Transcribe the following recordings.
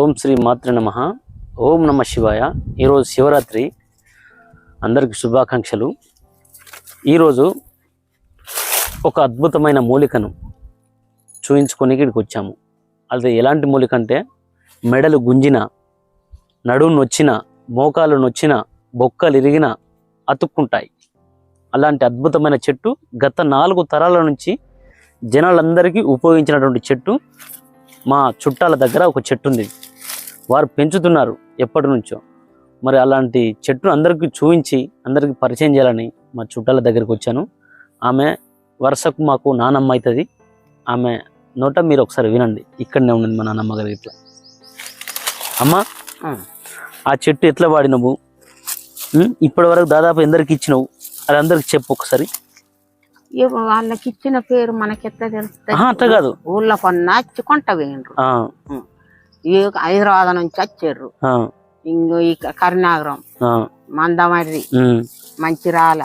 ఓం శ్రీ మాతృ నమ. ఓం నమ శివాయ. ఈరోజు శివరాత్రి. అందరికి శుభాకాంక్షలు. ఈరోజు ఒక అద్భుతమైన మూలికను చూయించుకొని ఇక్కడికి వచ్చాము. అది ఎలాంటి మూలిక అంటే మెడలు గుంజిన నడుము నొచ్చిన మోకాలు నొచ్చిన బొక్కలు ఇరిగిన అతుక్కుంటాయి. అలాంటి అద్భుతమైన చెట్టు గత నాలుగు తరాల నుంచి జనాలందరికీ ఉపయోగించినటువంటి చెట్టు మా చుట్టాల దగ్గర ఒక చెట్టు ఉంది వారు పెంచుతున్నారు ఎప్పటి నుంచో. మరి అలాంటి చెట్టును అందరికీ చూపించి అందరికీ పరిచయం చేయాలని మా చుట్టాల దగ్గరికి వచ్చాను. ఆమె వరుసకు మాకు నానమ్మ అవుతుంది. ఆమె నోట మీరు ఒకసారి వినండి. ఇక్కడనే ఉన్నది మా నానమ్మ గారి ఇట్లా. అమ్మ ఆ. చెట్టు ఎట్లా వాడినవు? ఇప్పటి వరకు దాదాపు ఎందరికి ఇచ్చినావు? అది అందరికి చెప్పు ఒకసారి. వాళ్ళకి ఇచ్చిన పేరు మనకెట్లా తెలుస్తుంది? కాదు. ఊళ్ళో కొన్న వచ్చి కొంట వేయండ్రు. హైదరాబాద్ నుంచి వచ్చారు ఇంకో ఈ కరీంనగరం. మందమర్రి. మంచిరాల.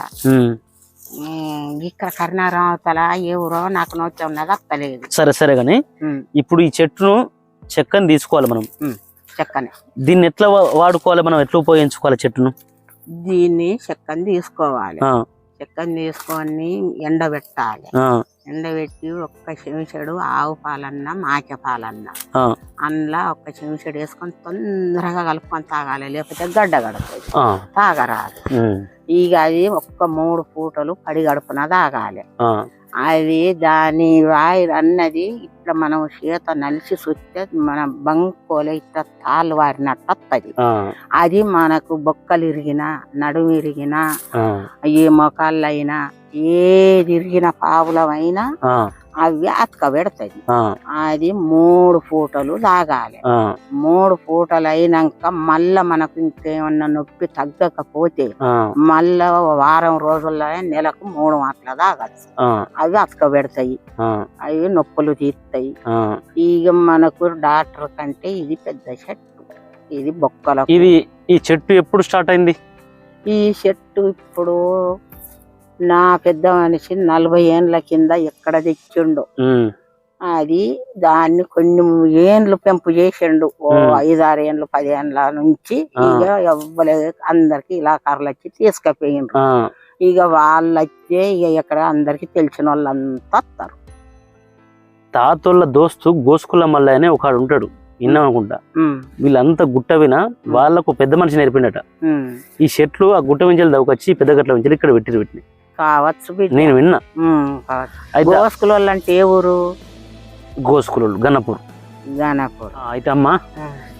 ఇక్కడ కరీంనగరం అవతల ఏ ఊరో నాకు నోచ ఉన్నది అత్తలేదు. సరే సరే ఉమ్, ఇప్పుడు ఈ చెట్టును చెక్కని తీసుకోవాలి మనం. చెక్కని. దీన్ని ఎట్లా వాడుకోవాలి మనం? ఎట్లా ఉపయోగించుకోవాలి చెట్టును? దీన్ని చెక్కని తీసుకోవాలి. ఆ, చెక్కని తీసుకొని ఎండబెట్టాలి. ఎండబెట్టి ఒక్క చెంచాడు ఆవు పాలన్నా మాకె పాలన్నా. అందులో ఒక్క చెంచాడు వేసుకొని తొందరగా కలుపుకొని తాగాలి. లేకపోతే గడ్డ ఆ, తాగరాదు. ఇక అది ఒక్క మూడు పూటలు పడి గడుపున తాగాలి. అది దాని వాయి అన్నది ఇట్లా మనం చేత నలిసి చూస్తే మన బంకోలే ఇట్లా తాళ్ళు వారినట్టు వస్తుంది అది మనకు బొక్కలు ఇరిగినా నడుము ఇరిగినా ఏ మొకాళ్ళు అయినా ఏది ఇరిగిన పావులమైనా అవి అతక పెడతది. ఆ, అది మూడు పూటలు తాగాలి మూడు పూటలు అయినాక మళ్ళా మనకు ఇంకేమన్నా నొప్పి తగ్గకపోతే మళ్ళా వారం రోజుల్లోనే నెలకు మూడు మాటలు ఆ, అవి అతక పెడతాయి. అవి నొప్పులు తీస్తాయి. ఇక మనకు డాక్టర్ కంటే ఇది పెద్ద చెట్టు ఇది బొక్కలకు. ఇది ఈ చెట్టు ఎప్పుడు స్టార్ట్ అయింది? ఈ చెట్టు ఇప్పుడు నా పెద్ద మనిషి నలభై ఏండ్ల కింద ఎక్కడ తెచ్చిండు. అది దాన్ని కొన్ని ఏండ్లు పెంపు చేసిండు. ఓ. ఐదారు ఏండ్లు పది ఏండ్ల నుంచి. ఇక ఎవ్వలేదు అందరికి ఇలాకారులు వచ్చి తీసుకుపోయిండ్రు. ఇక వాళ్ళు వచ్చే ఇక ఇక్కడ అందరికి తెలిసిన వాళ్ళంతా వస్తారు తాతోళ్ళ దోస్తు గోసుకుల మల్ల అనే ఒకడు ఉంటాడు. విన్నాం అనుకుంటా ఉమ్, వీళ్ళంతా గుట్ట విన వాళ్ళకు పెద్ద మనిషి నేర్పిండట. ఈ చెట్లు ఆ గుట్ట మించాలి దవకొచ్చి పెద్ద గట్ల మించాలి ఇక్కడ పెట్టిరు వీటిని. కావచ్చు బిడ్డ. నేను విన్నా. ఉమ్, కావచ్చు. అయితే అంటే ఏ ఊరు? గోసుకులు గన్నపూర్. గానాపూర్ ఆ, అయితే అమ్మా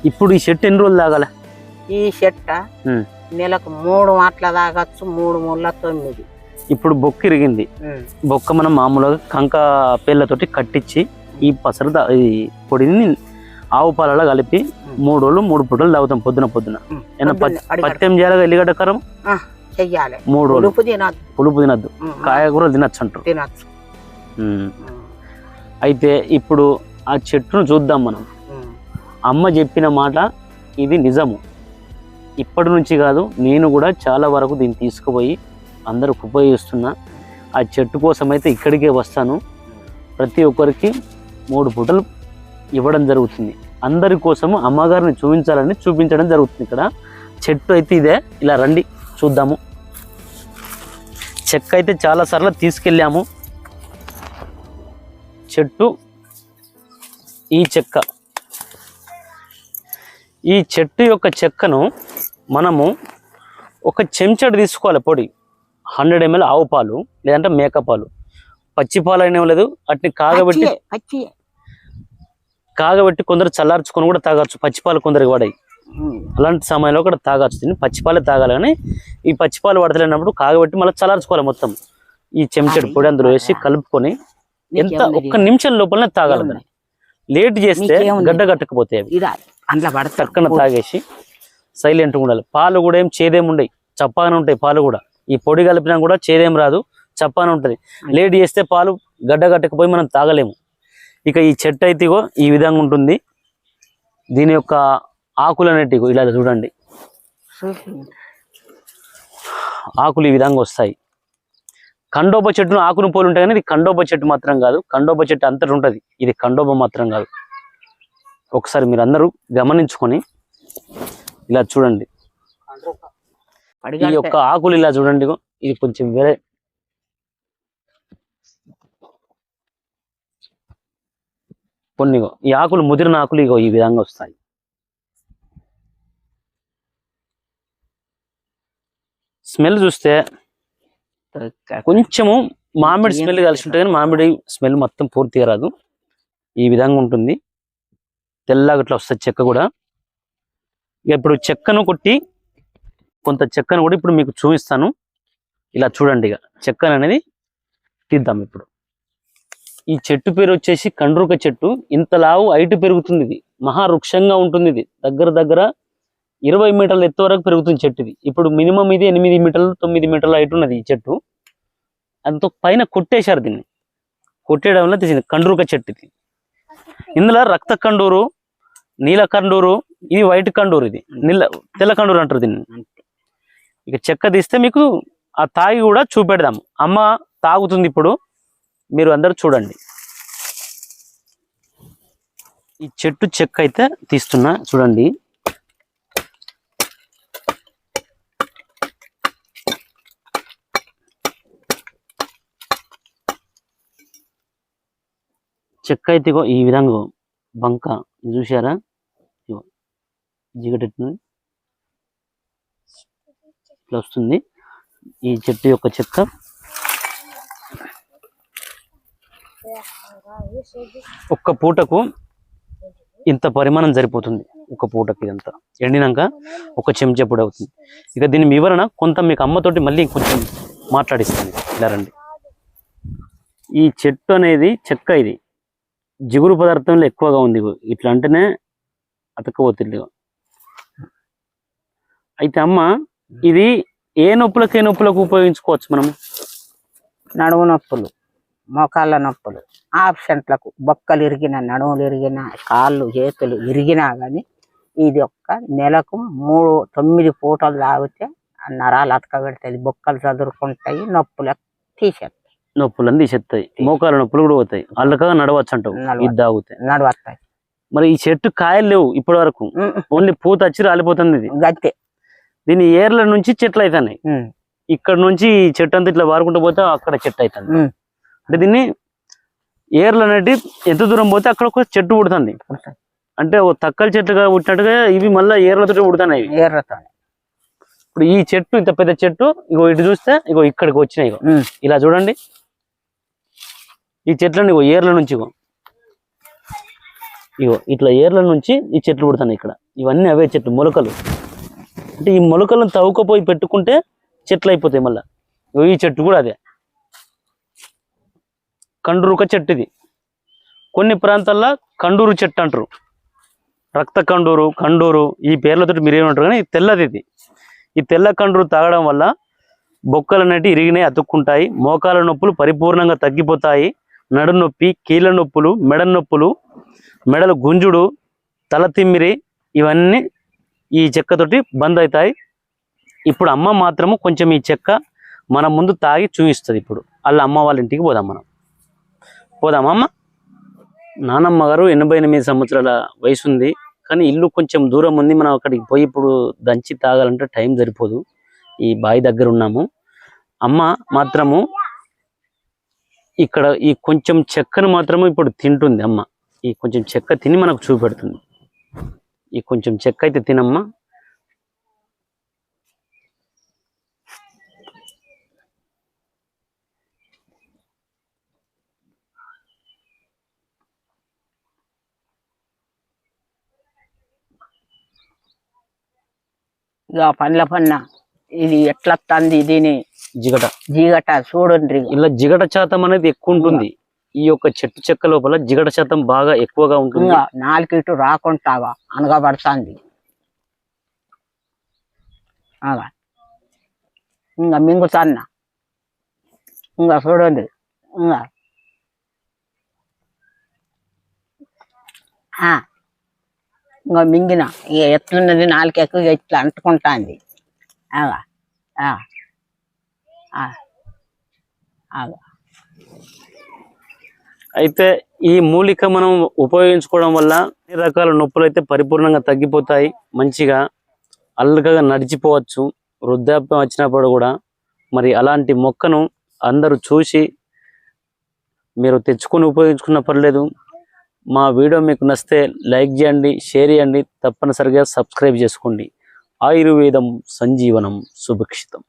ఇప్పుడు ఈ చెట్టు ఎన్ని రోజులు తాగాల? ఈ చెట్ట ఉమ్. నెలకు మూడు మాటల తాగచ్చు మూడు ముళ్ళ తొమ్మిది. ఇప్పుడు బొక్క ఇరిగింది. ఉమ్, బొక్క మనం మామూలుగా కంక పేర్లతోటి కట్టించి ఈ పసరు ఈ పొడిని ఆవు పాలలో కలిపి మూడు రోజులు మూడు పూటలు తాగుతాం పొద్దున పొద్దున. ఉమ్. ఏమన్నా పొద్దున్నే అడిగాడు. పత్యం చేయాలి ఎల్లిగడ్డ కారం? చెయ్యాలి. మూడు ఉడుపు తినద్దు. పులుపు తినద్దు. ఉమ్, కాయగూరలు తినచ్చు. అంటారు తినచ్చు అయితే ఇప్పుడు ఆ చెట్టును చూద్దాం మనం. అమ్మ చెప్పిన మాట ఇది నిజము. ఇప్పటి నుంచి కాదు నేను కూడా చాలా వరకు దీన్ని తీసుకుపోయి అందరికి ఉపయోగిస్తున్నా. ఆ చెట్టు కోసం అయితే ఇక్కడికే వస్తాను. ప్రతి ఒక్కరికి మూడు పూటలు ఇవ్వడం జరుగుతుంది. అందరి కోసము అమ్మగారిని చూపించాలని చూపించడం జరుగుతుంది ఇక్కడ. చెట్టు అయితే ఇదే. ఇలా రండి చూద్దాము. చెక్క అయితే చాలా సార్లు తీసుకెళ్ళాము. చెట్టు ఈ చెక్క. ఈ చెట్టు యొక్క చెక్కను మనము ఒక చెంచాడు తీసుకోవాలి పొడి. హండ్రెడ్ ఎంఎల్ ఆవు పాలు లేదంటే మేక పాలు. పచ్చి పాలు అయినా లేదు వాటిని కాగబెట్టి. కాగబెట్టి కొందరు చల్లార్చుకొని కూడా తాగొచ్చు. పచ్చి పాలు కొందరికి పడాయి అలాంటి సమయంలో కూడా తాగొచ్చు. దీన్ని పచ్చిపాలే తాగాలి కానీ ఈ పచ్చిపాలు పడతలేనప్పుడు కాగబెట్టి మళ్ళీ చల్లార్చుకోవాలి మొత్తం. ఈ చెంచాడు పొడి అందులో వేసి కలుపుకొని ఎంత? ఒక్క నిమిషం లోపలనే తాగాలి. లేట్ చేస్తే? గడ్డ ఇదా అందులో పడతారు చక్కన తాగేసి సైలెంట్గా ఉండాలి. పాలు కూడా ఏం చేదేం ఉండయి. చప్పాగానే ఉంటాయి పాలు కూడా. ఈ పొడి కలిపినా కూడా చేదేం రాదు. చప్పానే ఉంటుంది. లేట్ చేస్తే పాలు గడ్డ కట్టకపోయి మనం తాగలేము. ఇక ఈ చెట్టు అయితే ఈ విధంగా ఉంటుంది. దీని యొక్క ఆకులు అనేటివి ఇలా చూడండి. ఆకులు ఈ విధంగా వస్తాయి. కండోబ చెట్టును ఆకును పోలు ఉంటాయి కానీ ఇది కండోబ చెట్టు మాత్రం కాదు. కండోబ చెట్టు అంతటి ఉంటుంది. ఇది కండోబ మాత్రం కాదు. ఒకసారి మీరు అందరూ గమనించుకొని ఇలా చూడండి. ఈ యొక్క ఆకులు ఇలా చూడండి. ఇది కొంచెం వేరే. కొన్ని ఈ ఆకులు ముదిరిన ఆకులు ఇగో ఈ విధంగా వస్తాయి. స్మెల్ చూస్తే కొంచెము మామిడి స్మెల్ కలిసి ఉంటుంది కానీ మామిడి స్మెల్ మొత్తం పూర్తిగా రాదు. ఈ విధంగా ఉంటుంది. తెల్లగా ఇట్లా వస్తుంది చెక్క కూడా. ఇక ఇప్పుడు చెక్కను కొట్టి కొంత చెక్కను కూడా ఇప్పుడు మీకు చూపిస్తాను. ఇలా చూడండి ఇక. చెక్కను అనేది తీద్దాం ఇప్పుడు. ఈ చెట్టు పేరు వచ్చేసి కండ్రుక చెట్టు. ఇంత లావు హైట్ పెరుగుతుంది ఇది. మహావృక్షంగా ఉంటుంది ఇది దగ్గర దగ్గర ఇరవై మీటర్ల ఎత్తు వరకు పెరుగుతుంది చెట్టు ఇది ఇప్పుడు మినిమం ఇది ఎనిమిది మీటర్లు తొమ్మిది మీటర్ల హైట్ ఉన్నది ఈ చెట్టు. అంత పైన కొట్టేశారు దీన్ని. కొట్టేయడం వల్ల తీసింది కండ్రుక చెట్టు ఇది ఇందులో రక్త కండూరు నీల కండూరు ఇది వైట్ కండూరు ఇది. నీళ్ళ తెల్ల కండూరు అంటారు దీన్ని. ఇక చెక్క తీస్తే మీకు ఆ తాగి కూడా చూపెడదాం. అమ్మ తాగుతుంది ఇప్పుడు. మీరు అందరు చూడండి. ఈ చెట్టు చెక్క అయితే తీస్తున్నా చూడండి. చెక్క అయితే ఈ విధంగా బంక చూసారా జిగటెట్టు ఇట్లా వస్తుంది ఈ చెట్టు యొక్క చెక్క. ఒక్క పూటకు ఇంత పరిమాణం సరిపోతుంది. ఒక పూటకి ఇదంతా. ఎండినాక ఒక చెంచా పొడి అవుతుంది ఇక దీని వివరణ కొంత మీకు అమ్మతోటి మళ్ళీ కొంచెం మాట్లాడిస్తాను. ఇలా రండి. ఈ చెట్టు అనేది చెక్క ఇది. జిగురు పదార్థంలో ఎక్కువగా ఉంది. ఇట్లా అంటేనే అతకపోతుంది. అయితే అమ్మ ఇది ఏ నొప్పులకు ఏ నొప్పులకు ఉపయోగించుకోవచ్చు మనం నడుము నొప్పులు మోకాళ్ళ నొప్పులు ఆప్షన్లకు బొక్కలు ఇరిగిన నడుములు ఇరిగిన కాళ్ళు చేతులు ఇరిగినా కానీ ఇది ఒక్క నెలకు మూడు తొమ్మిది పూటలు తాగితే ఆ నరాలు అతకబెడతాయి బొక్కలు చదురుకుంటాయి నొప్పులు తీసేస్తాయి నొప్పులు తీసేస్తాయి మోకాల నొప్పులు కూడా పోతాయి. అల్లకగా నడవచ్చు అంటావు. ఇది తాగితే. నడవస్తాయి. మరి ఈ చెట్టు కాయలు లేవు ఇప్పటి వరకు ఓన్లీ పూత వచ్చి రాలిపోతుంది ఇది. గట్టే. దీని ఏర్ల నుంచి చెట్లు అవుతున్నాయి ఇక్కడ నుంచి ఈ చెట్టు అంతా ఇట్లా వారుకుంటూ పోతే అక్కడ చెట్టు అవుతుంది. అంటే దీన్ని ఏర్లు అనేటి ఎంత దూరం పోతే అక్కడ ఒక చెట్టు పుడుతుంది. అంటే ఓ తక్కల చెట్టుగా పుట్టినట్టుగా ఇవి మళ్ళీ ఏర్లతో పుడుతున్నాయి. ఎర్రతో ఇప్పుడు ఈ చెట్టు ఇంత పెద్ద చెట్టు ఇగో ఇటు చూస్తే ఇగో ఇక్కడికి వచ్చినాయి ఇలా చూడండి. ఈ చెట్లను ఇగో ఏర్ల నుంచి ఇగో. ఇగో ఇట్లా ఏర్ల నుంచి ఈ చెట్లు పుడతాను ఇక్కడ. ఇవన్నీ అవే చెట్లు మొలకలు. అంటే ఈ మొలకలను తవ్వుకపోయి పెట్టుకుంటే చెట్లు అయిపోతాయి మళ్ళీ. ఇగో ఈ చెట్టు కూడా అదే. కండూరుక చెట్టు ఇది. కొన్ని ప్రాంతాల్లో కండూరు చెట్టు అంటారు. రక్త కండూరు కండూరు ఈ పేర్లతో మీరు ఏమంటారు కానీ తెల్లది ఇది. ఈ తెల్ల కండూరు తాగడం వల్ల బొక్కలు అనేటివి ఇరిగినాయి అతుక్కుంటాయి మోకాల నొప్పులు పరిపూర్ణంగా తగ్గిపోతాయి. నడునొప్పి కీళ్ళ నొప్పులు మెడ నొప్పులు మెడలు గుంజుడు తల తిమ్మిరి ఇవన్నీ ఈ చెక్కతోటి బంద్ అవుతాయి ఇప్పుడు అమ్మ మాత్రము కొంచెం ఈ చెక్క మన ముందు తాగి చూపిస్తుంది ఇప్పుడు. అలా అమ్మ వాళ్ళ ఇంటికి పోదాం మనం. పోదామా అమ్మ? నానమ్మ గారు ఎనభై ఎనిమిది సంవత్సరాల వయసు ఉంది. కానీ ఇల్లు కొంచెం దూరం ఉంది. మనం అక్కడికి పోయి ఇప్పుడు దంచి తాగాలంటే టైం సరిపోదు. ఈ బావి దగ్గర ఉన్నాము. అమ్మ మాత్రము ఇక్కడ ఈ కొంచెం చెక్కను మాత్రము ఇప్పుడు తింటుంది అమ్మ. ఈ కొంచెం చెక్క తిని మనకు చూపెడుతుంది. ఈ కొంచెం చెక్క అయితే తినమ్మా. ఇక పండ్ల పన్నా. ఇది ఎట్లా తంది దీని? జిగట. జీగట చూడండి ఇలా జిగట శాతం అనేది ఎక్కువ ఉంటుంది. ఈ యొక్క చెట్టు చెక్క లోపల జిగట శాతం బాగా ఎక్కువగా ఉంటుంది. నాలుగు ఇటు రాకుంటావా? అనగబడుతుంది. అలా ఇంకా మింగుతాన్న. ఇంకా చూడండి ఇంకా ఇంకా మింగిన. ఎట్లున్నది నాలుగు ఎక్కువ ఇట్లా అంటుకుంటాంది. అలా అలా అయితే ఈ మూలిక మనం ఉపయోగించుకోవడం వల్ల అన్ని రకాల నొప్పులు అయితే పరిపూర్ణంగా తగ్గిపోతాయి. మంచిగా అల్లుకగా నడిచిపోవచ్చు. వృద్ధాప్యం వచ్చినప్పుడు కూడా మరి అలాంటి మొక్కను అందరూ చూసి మీరు తెచ్చుకొని ఉపయోగించుకున్న పర్లేదు. మా వీడియో మీకు నచ్చితే లైక్ చేయండి షేర్ చేయండి. తప్పనిసరిగా సబ్స్క్రైబ్ చేసుకోండి. ஆயுர்வேதம் சஞ்சீவனம் சுபிக்ஷிதம்.